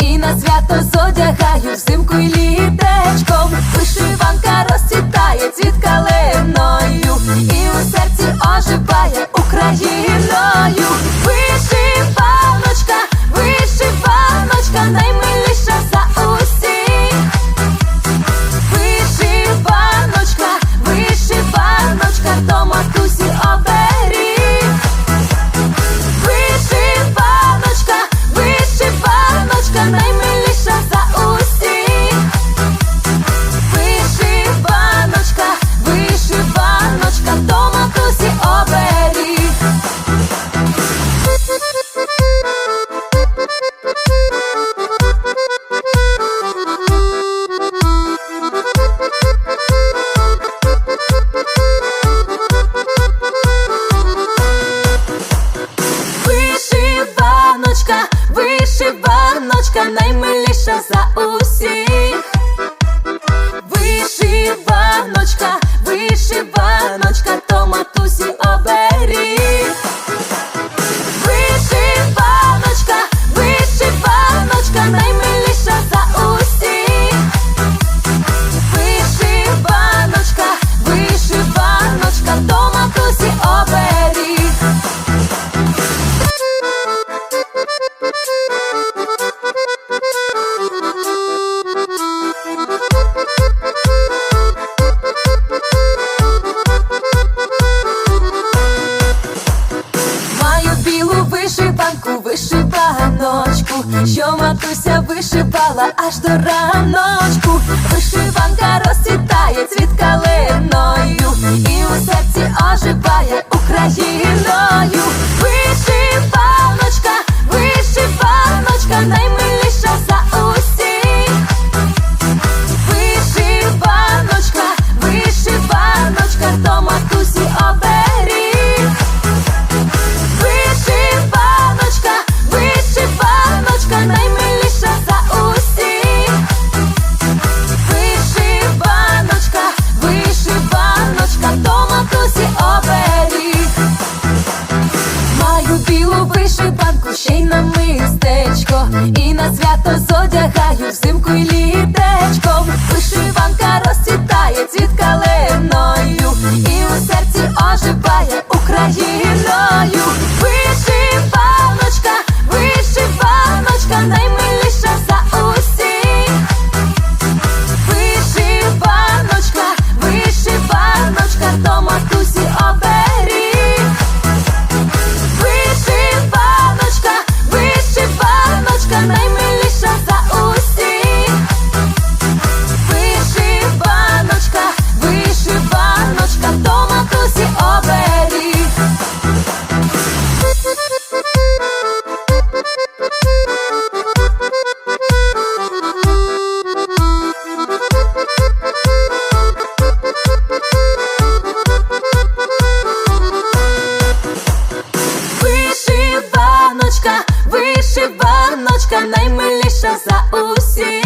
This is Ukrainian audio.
і на свято зодягаю взимку і літ. Мишка на бабуся вишивала аж до раночку, вишиванка розцвітає цвіт калиною і у серці оживає Україною. наймиліша за усіх.